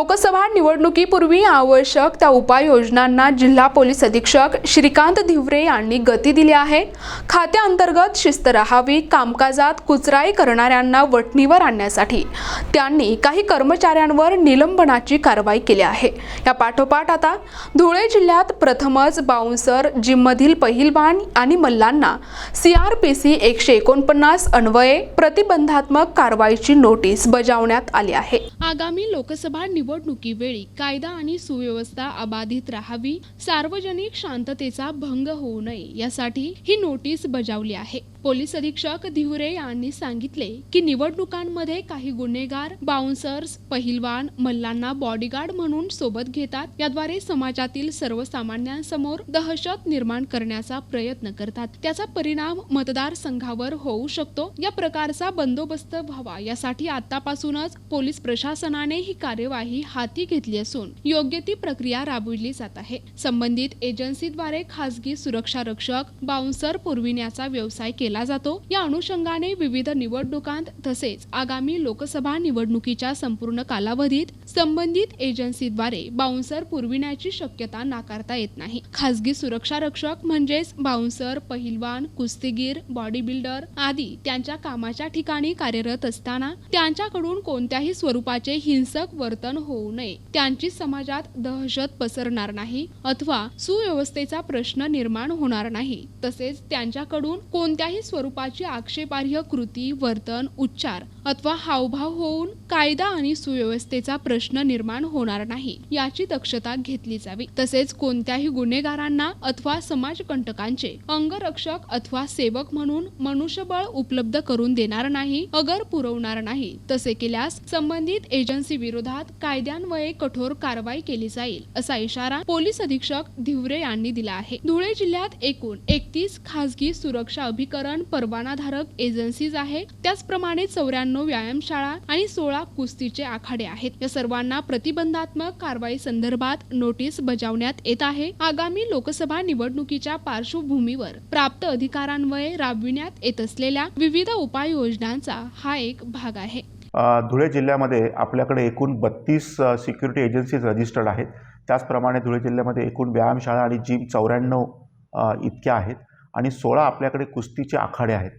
लोकसभा निवडणुकीपूर्वी आवश्यक त्या उपाययोजनांना जिल्हा पोलीस अधीक्षक श्रीकांत धिवरे यांनी गती दिली आहे. खात्याअंतर्गत शिस्त राहावी कामकाजात कुचराई करणाऱ्यांना वटणीवर आणण्यासाठी त्यांनी काही कर्मचाऱ्यांवर निलंबनाची कारवाई केली आहे. या पाठोपाठ आता धुळे जिल्ह्यात प्रथमच बाउन्सर जिममधील पहिलवान आणि मल्लांना सी आर पी सी एकशे एकोणपन्नास अन्वये प्रतिबंधात्मक कारवाईची नोटीस बजावण्यात आली आहे. आगामी लोकसभा निवडणुकीवेळी कायदा आणि सुव्यवस्था अबाधित राहावी सार्वजनिक शांततेचा भंग होऊ नये यासाठी ही नोटीस बजावली आहे. पोलीस अधीक्षक धिवरे यांनी सांगितले की निवडणुकांमध्ये काही गुन्हेगार बाउन्सर्स पहिलवान मल्लांना बॉडीगार्ड म्हणून सोबत घेतात. याद्वारे समाजातील सर्वसामान्यांसमोर दहशत निर्माण करण्याचा प्रयत्न करतात. त्याचा परिणाम मतदारसंघावर होऊ शकतो. या प्रकारचा बंदोबस्त व्हावा यासाठी आतापासूनच पोलीस प्रशासनाने ही कार्यवाही हाती घेतली असून योग्य ती प्रक्रिया राबविली जात आहे. संबंधित एजन्सीद्वारे खासगी सुरक्षा रक्षक बाउन्सर पुरविण्याचा व्यवसाय केला जातो. या अनुषंगाने विविध निवडणुकांत तसेच आगामी लोकसभा निवडणुकीच्या संपूर्ण कालावधीत संबंधित एजन्सीद्वारे बाउन्सर पुरविण्याची शक्यता नाकारता येत नाही. खासगी सुरक्षा रक्षक म्हणजेच बाउन्सर पहिलवान कुस्तीगीर बॉडी बिल्डर आदी त्यांच्या कामाच्या ठिकाणी कार्यरत असताना त्यांच्याकडून कोणत्याही स्वरूपाचे हिंसक वर्तन होऊ नये. त्यांची समाजात दहशत पसरणार नाही अथवा सुव्यवस्थेचा प्रश्न निर्माण होणार नाही. तसेच त्यांच्याकडून कोणत्याही स्वरूपाची आक्षेपार्ह कृती वर्तन उच्चार अथवा हावभाव होऊन कायदा आणि सुव्यवस्थेचा प्रश्न निर्माण होणार नाही याची दक्षता घेतली जावी. तसेच कोणत्याही गुन्हेगारांना अथवा समाजकंटकांचे अंगरक्षक अथवा सेवक म्हणून मनुष्यबळ उपलब्ध करून देणार नाही अगर पुरवणार नाही. तसे केल्यास संबंधित एजन्सी विरोधात कायद्यान्वये कठोर कारवाई केली जाईल असा इशारा पोलीस अधीक्षक धिवरे यांनी दिला आहे. धुळे जिल्ह्यात एकूण एकतीस खासगी सुरक्षा अभिकरण परवानाधारक एजन्सीज आहे. त्याचप्रमाणे चौऱ्याण्णव व्यायामशाळा आणि सोळा कुस्तीचे आखाडे आहेत. या सर्वांना प्रतिबंधात्मक कारवाई संदर्भात नोटीस बजावण्यात येत आहे. आगामी लोकसभा निवडणुकीच्या पार्श्वभूमीवर प्राप्त अधिकारांवये राबविण्यात येत असलेल्या विविध उपाययोजनांचा हा एक भाग आहे. धुळे जिल्ह्यामध्ये आपल्याकडे एकूण बत्तीस सिक्युरिटी एजन्सीज रजिस्टर्ड आहेत. त्याचप्रमाणे धुळे जिल्ह्यामध्ये एकूण व्यायामशाळा आणि जिम चौऱ्याण्णव इतक्या आहेत. आणि सोळा आपल्याकडे कुस्तीचे आखाडे आहेत.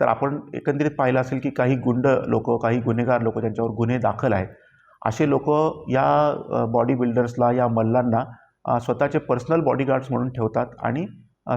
तर आपण एकंदरीत पाहिलं असेल की काही गुंड लोक काही गुन्हेगार लोक ज्यांच्यावर गुन्हे दाखल आहेत. असे लोक या बॉडी बिल्डर्सला या मल्लांना स्वतःचे पर्सनल बॉडीगार्ड्स म्हणून ठेवतात आणि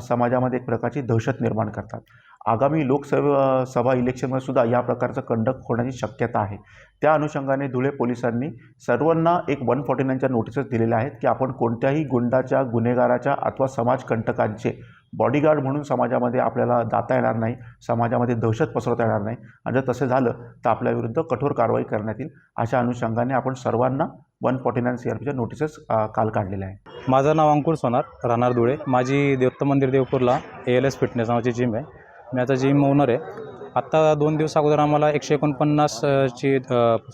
समाजामध्ये एक प्रकारची दहशत निर्माण करतात. आगामी लोकसभा सभा इलेक्शनमध्ये सुद्धा या प्रकारचं कंडक्ट होण्याची शक्यता आहे. त्या अनुषंगाने धुळे पोलिसांनी सर्वांना एक वन फॉर्टी नाईनच्या नोटिसेस दिलेल्या आहेत की आपण कोणत्याही गुंडाच्या गुन्हेगाराच्या अथवा समाजकंटकांचे बॉडीगार्ड म्हणून समाजामध्ये आपल्याला जाता येणार नाही समाजामध्ये दहशत पसरवता येणार नाही. आणि जर तसं झालं तर आपल्याविरुद्ध कठोर कारवाई करण्यात येईल. अशा अनुषंगाने आपण सर्वांना one forty nine C R पीच्या नोटिसेस काल काढलेल्या आहे माझं नाव अंकुर सोनार राहणार धुळे. माझी देवत्त मंदिर देवपूरला ए एल एस फिटनेस नावाची जिम आहे. मी आता जिम ओनर आहे. आत्ता दोन दिवस अगोदर आम्हाला एकशे एकोणपन्नास ची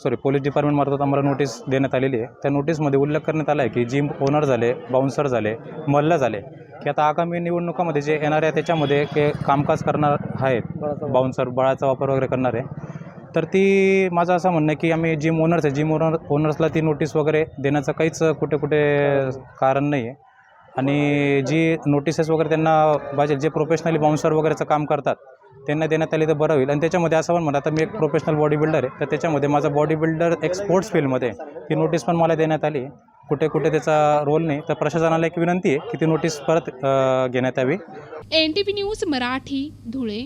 सॉरी पोलीस डिपार्टमेंटमार्फत आम्हाला नोटीस देण्यात आलेली आहे. त्या नोटीसमध्ये उल्लेख करण्यात आला आहे की जिम ओनर झाले बाउन्सर झाले मल्ल झाले. की आता आगामी निवडणुकामध्ये जे येणार आहे त्याच्यामध्ये के कामकाज करणार आहेत. बाउन्सर बळाचा वापर वगैरे करणार आहे. तर ती माझं असं म्हणणं आहे की आम्ही जिम ओनर्स आहे. जिम ओनर ओनर्सला ती नोटीस वगैरे देण्याचं काहीच कुठे कुठे कारण नाही आहे. आणि जी नोटिसेस वगैरे त्यांना पाहिजे जे प्रोफेशनली बाउन्सर वगैरेचं काम करतात त्यांना देण्यात आली तर बरं होईल. आणि त्याच्यामध्ये असं पण म्हणा आता मी एक प्रोफेशनल बॉडी बिल्डर आहे. तर त्याच्यामध्ये माझा बॉडी बिल्डर एक स्पोर्ट्स फील्डमध्ये. ती नोटीस पण मला देण्यात आली. कुठे कुठे त्याचा रोल नाही. तर प्रशासनाला एक विनंती आहे की ती नोटीस परत घेण्यात यावी. N T V news Marathi Dhule.